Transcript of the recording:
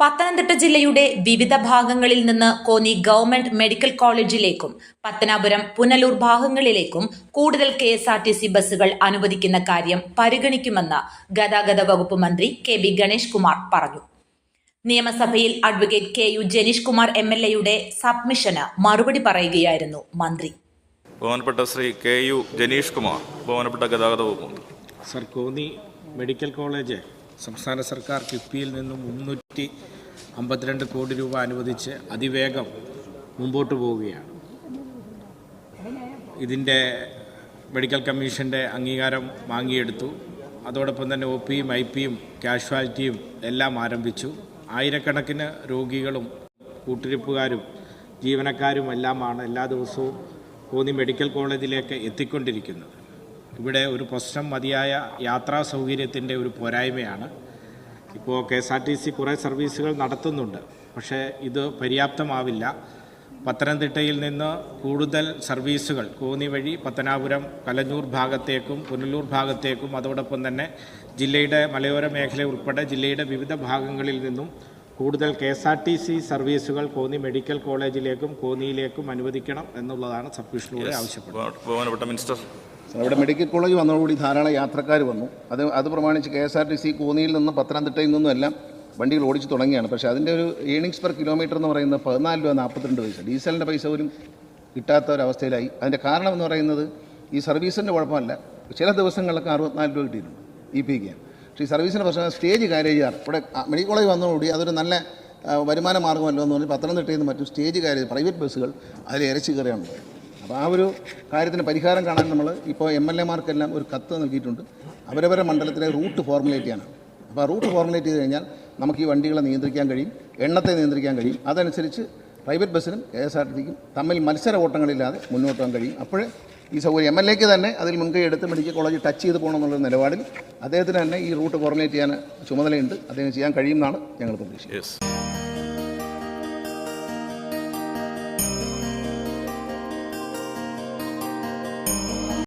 പത്തനംതിട്ട ജില്ലയുടെ വിവിധ ഭാഗങ്ങളിൽ നിന്ന് കോന്നി ഗവൺമെന്റ് മെഡിക്കൽ കോളേജിലേക്കും പത്തനാപുരം പുനലൂർ ഭാഗങ്ങളിലേക്കും കൂടുതൽ K S R T C ബസ്സുകൾ അനുവദിക്കുന്ന കാര്യം പരിഗണിക്കുമെന്ന് ഗതാഗത വകുപ്പ് മന്ത്രി കെ ബി ഗണേഷ് കുമാർ പറഞ്ഞു. നിയമസഭയിൽ advocate K U Janeesh Kumar M L എയുടെ സബ്മിഷന് മറുപടി പറയുകയായിരുന്നു മന്ത്രി. ബഹുമാനപ്പെട്ട ശ്രീ കെ യു ജനീഷ് കുമാർ ബഹുമാനപ്പെട്ട ഗതാഗത വകുപ്പ് മന്ത്രി. സർ കോന്നി മെഡിക്കൽ കോളേജ് സംസ്ഥാന സർക്കാർ കിഫ്ബിയിൽ നിന്നും മുന്നൂറ്റി അമ്പത്തിരണ്ട് കോടി രൂപ അനുവദിച്ച് അതിവേഗം മുമ്പോട്ട് പോവുകയാണ്. ഇതിന്റെ മെഡിക്കൽ കമ്മീഷന്റെ അംഗീകാരം വാങ്ങിയെടുത്തു. അതോടൊപ്പം തന്നെ ഒ പിയും ഐ പിയും കാഷ്വാലിറ്റിയും എല്ലാം ആരംഭിച്ചു. ആയിരക്കണക്കിന് രോഗികളും കൂട്ടിരിപ്പുകാരും ജീവനക്കാരും എല്ലാമാണ് എല്ലാ ദിവസവും കോന്നി മെഡിക്കൽ കോളേജിലേക്ക് എത്തിക്കൊണ്ടിരിക്കുന്നത്. ഇവിടെ ഒരു പ്രശ്നം മതിയായ യാത്രാ സൗകര്യത്തിന്റെ ഒരു പോരായ്മയാണ്. ഇപ്പോൾ K S R T C കുറേ സർവീസുകൾ നടത്തുന്നുണ്ട്. പക്ഷേ ഇത് പര്യാപ്തമാവില്ല. പത്തനംതിട്ടയിൽ നിന്ന് കൂടുതൽ സർവീസുകൾ കോന്നി വഴി പത്തനാപുരം കലഞ്ഞൂർ ഭാഗത്തേക്കും പുനലൂർ ഭാഗത്തേക്കും അതോടൊപ്പം തന്നെ ജില്ലയുടെ മലയോര മേഖല ഉൾപ്പെടെ ജില്ലയുടെ വിവിധ ഭാഗങ്ങളിൽ നിന്നും കൂടുതൽ K S R T C സർവീസുകൾ കോന്നി മെഡിക്കൽ കോളേജിലേക്കും കോന്നിയിലേക്കും അനുവദിക്കണം എന്നുള്ളതാണ് സബ്മിഷനിലൂടെ ആവശ്യപ്പെടുന്നത്. ഇവിടെ മെഡിക്കൽ കോളേജ് വന്നതോടുകൂടി ധാരാളം യാത്രക്കാർ വന്നു. അത് അത് പ്രമാണിച്ച് K S R T C കോന്നിയിൽ നിന്നും പത്തനംതിട്ടയിൽ നിന്നും എല്ലാം വണ്ടികൾ ഓടിച്ചു തുടങ്ങിയാണ് പക്ഷേ അതിന്റെ ഒരു ഏണിങ്സ് പെർ കിലോമീറ്റർ എന്ന് പറയുന്നത് പതിനാല് രൂപ നാൽപ്പത്തിരണ്ട് പൈസ. ഡീസലിന്റെ പൈസ പോലും കിട്ടാത്ത ഒരവസ്ഥയിലായി അതിന്റെ കാരണം എന്ന് പറയുന്നത് ഈ സർവീസിന്റെ കുഴപ്പമല്ല. ചില ദിവസങ്ങളിലൊക്കെ അറുപത്തിനാല് രൂപ കിട്ടിയിട്ടുണ്ട് ഇ പി ക്ക് പക്ഷേ ഈ സർവീസിന്റെ പ്രശ്നം സ്റ്റേജ് കാരേജ് ചാർജ് ഇവിടെ മെഡിക്കൽ കോളേജ് വന്നതോടുകൂടി അതൊരു നല്ല വരുമാന മാർഗമല്ലോ എന്ന് പറഞ്ഞ് പത്തനംതിട്ടയിൽ നിന്ന് മറ്റും സ്റ്റേജ് കാര്യേജ് പ്രൈവറ്റ് ബസ്സുകൾ അതിൽ ഇരച്ചു കയറിയാണ് അപ്പോൾ ആ ഒരു കാര്യത്തിന് പരിഹാരം കാണാൻ നമ്മൾ ഇപ്പോൾ എം എൽ എമാർക്കെല്ലാം ഒരു കത്ത് നൽകിയിട്ടുണ്ട്. അവരവരെ മണ്ഡലത്തിലെ റൂട്ട് ഫോർമുലേറ്റ് ചെയ്യാനാണ് അപ്പോൾ ആ റൂട്ട് ഫോർമുലേറ്റ് ചെയ്ത് കഴിഞ്ഞാൽ നമുക്ക് ഈ വണ്ടികളെ നിയന്ത്രിക്കാൻ കഴിയും എണ്ണത്തെ നിയന്ത്രിക്കാൻ കഴിയും. അതനുസരിച്ച് പ്രൈവറ്റ് ബസ്സിനും കെ എസ് ആർ ടി സിക്കും തമ്മിൽ മത്സര ഓട്ടങ്ങളില്ലാതെ മുന്നോട്ട് പോകാൻ കഴിയും. അപ്പോഴേ ഈ സൗകര്യം എം എൽ എക്ക് തന്നെ അതിൽ മുൻകൈ എടുത്ത് മെഡിക്കൽ കോളേജ് ടച്ച് ചെയ്ത് പോകണം എന്നുള്ള നിലപാടിൽ അദ്ദേഹത്തിന് തന്നെ ഈ റൂട്ട് ഫോർമുലേറ്റ് ചെയ്യാൻ ചുമതലയുണ്ട്. അദ്ദേഹം ചെയ്യാൻ കഴിയുമെന്നാണ് ഞങ്ങൾ പ്രതീക്ഷിക്കുന്നത്.